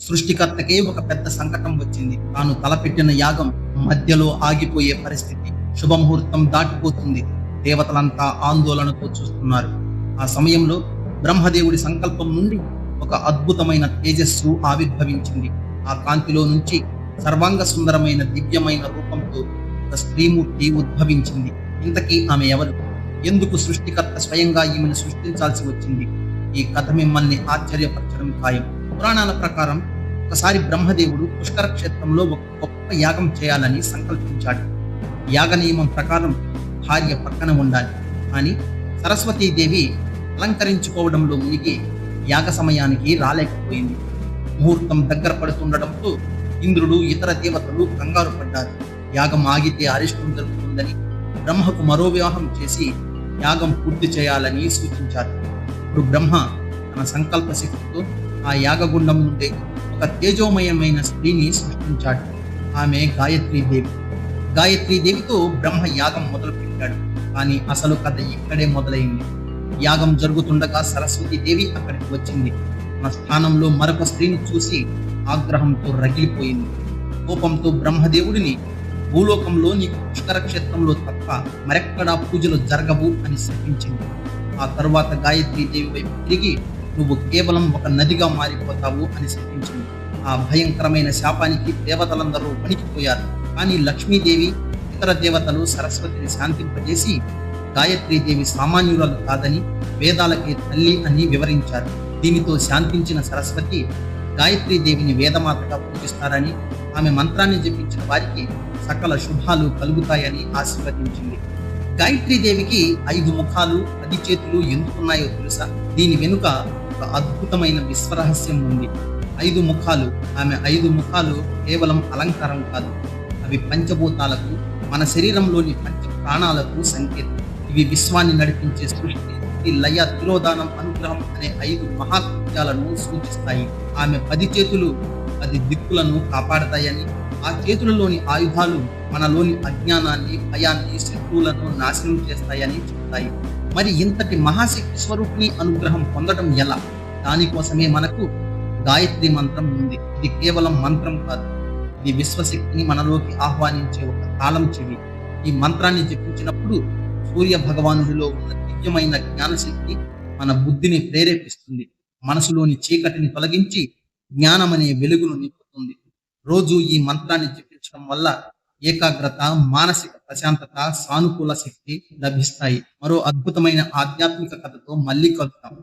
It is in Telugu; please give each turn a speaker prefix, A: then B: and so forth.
A: సృష్టికర్తకే ఒక పెద్ద సంకటం వచ్చింది. తాను తలపెట్టిన యాగం మధ్యలో ఆగిపోయే పరిస్థితి శుభముహూర్తం దాటిపోతుంది. దేవతలంతా ఆందోళనతో చూస్తున్నారు. ఆ సమయంలో బ్రహ్మదేవుడి సంకల్పం నుండి ఒక అద్భుతమైన తేజస్సు ఆవిర్భవించింది. ఆ కాంతిలో నుంచి సర్వాంగ సుందరమైన దివ్యమైన రూపంతో ఒక స్త్రీమూర్తి ఉద్భవించింది. ఇంతకీ ఆమె ఎవరు? ఎందుకు సృష్టికర్త స్వయంగా ఈమెను సృష్టించాల్సి వచ్చింది? ఈ కథ మిమ్మల్ని ఆశ్చర్యపరచడం ఖాయం. పురాణాల ప్రకారం ఒకసారి బ్రహ్మదేవుడు పుష్కర క్షేత్రంలో ఒక గొప్ప యాగం చేయాలని సంకల్పించాడు. యాగ నియమం ప్రకారం భార్య పక్కన ఉండాలి. కానీ సరస్వతీదేవి అలంకరించుకోవడంలో మునిగి యాగ సమయానికి రాలేకపోయింది. ముహూర్తం దగ్గర పడుతుండటంతో ఇంద్రుడు ఇతర దేవతలు కంగారు పడ్డారు. యాగం ఆగితే అరిష్టం జరుగుతుందని బ్రహ్మకు మరో వివాహం చేసి యాగం పూర్తి చేయాలని సూచించారు. ఇప్పుడు బ్రహ్మ తన సంకల్ప శక్తితో ఆ యాగగుండం నుండి ఒక తేజోమయమైన స్త్రీని సృష్టించాడు. ఆమె గాయత్రీదేవి. గాయత్రీదేవితో బ్రహ్మ యాగం మొదలుపెట్టాడు. కానీ అసలు కథ ఇక్కడే మొదలైంది. యాగం జరుగుతుండగా సరస్వతీదేవి అక్కడికి వచ్చింది. తన స్థానంలో మరొక స్త్రీని చూసి ఆగ్రహంతో రగిలిపోయింది. కోపంతో బ్రహ్మదేవుడిని భూలోకంలో నీకు పుష్కర క్షేత్రంలో తప్ప మరెక్కడా పూజలు జరగవు అని శపించింది. ఆ తరువాత గాయత్రీ దేవి వైపు తిరిగి నువ్వు కేవలం ఒక నదిగా మారిపోతావు అని శపించింది. ఆ భయంకరమైన శాపానికి దేవతలందరూ వణికిపోయారు. కానీ లక్ష్మీదేవి ఇతర దేవతలు సరస్వతిని శాంతింపజేసి గాయత్రీదేవి సామాన్యురాలు కాదని వేదాలకే తల్లి అని వివరించారు. దీనితో శాంతించిన సరస్వతి గాయత్రీదేవిని వేదమాతగా పూజిస్తారని ఆమె మంత్రాన్ని జపించిన వారికి సకల శుభాలు కలుగుతాయని ఆశీర్వదించింది. గాయత్రీదేవికి ఐదు ముఖాలు పది చేతులు ఎందుకున్నాయో తెలుసా? దీని వెనుక ఒక అద్భుతమైన విశ్వరహస్యం ఉంది. ఐదు ముఖాలు ఆమె ఐదు ముఖాలు కేవలం అలంకారం కాదు. అవి పంచభూతాలకు మన శరీరంలోని పంచ ప్రాణాలకు సంకేతం. ఇవి విశ్వాన్ని నడిపించే సృష్టి ఈ లయ తిరోధానం అనుగ్రహం అనే ఐదు మహాకృత్యాలను సూచిస్తాయి. ఆమె పది చేతులు పది దిక్కులను కాపాడతాయని ఆ చేతులలోని ఆయుధాలు మనలోని అజ్ఞానాన్ని భయాన్ని శత్రువులను నాశనం చేస్తాయని చెప్తాయి. మరి ఇంతటి మహాశక్తి స్వరూపిణి అనుగ్రహం పొందడం ఎలా? దానికోసమే మనకు గాయత్రి మంత్రం ఉంది. ఇది కేవలం మంత్రం కాదు. ఇది విశ్వశక్తిని మనలోకి ఆహ్వానించే ఒక కాలం చెవి. ఈ మంత్రాన్ని జపించినప్పుడు సూర్య భగవానుడిలో ఉన్న దివ్యమైన జ్ఞానశక్తి మన బుద్ధిని ప్రేరేపిస్తుంది. మనసులోని చీకటిని తొలగించి జ్ఞానం అనే వెలుగును నింపుతుంది. రోజు ఈ మంత్రాన్ని జపించడం వల్ల ఏకాగ్రత మానసిక ప్రశాంతత సానుకూల శక్తి లభిస్తాయి. మరో అద్భుతమైన ఆధ్యాత్మిక కథతో మళ్ళీ కలుద్దాం.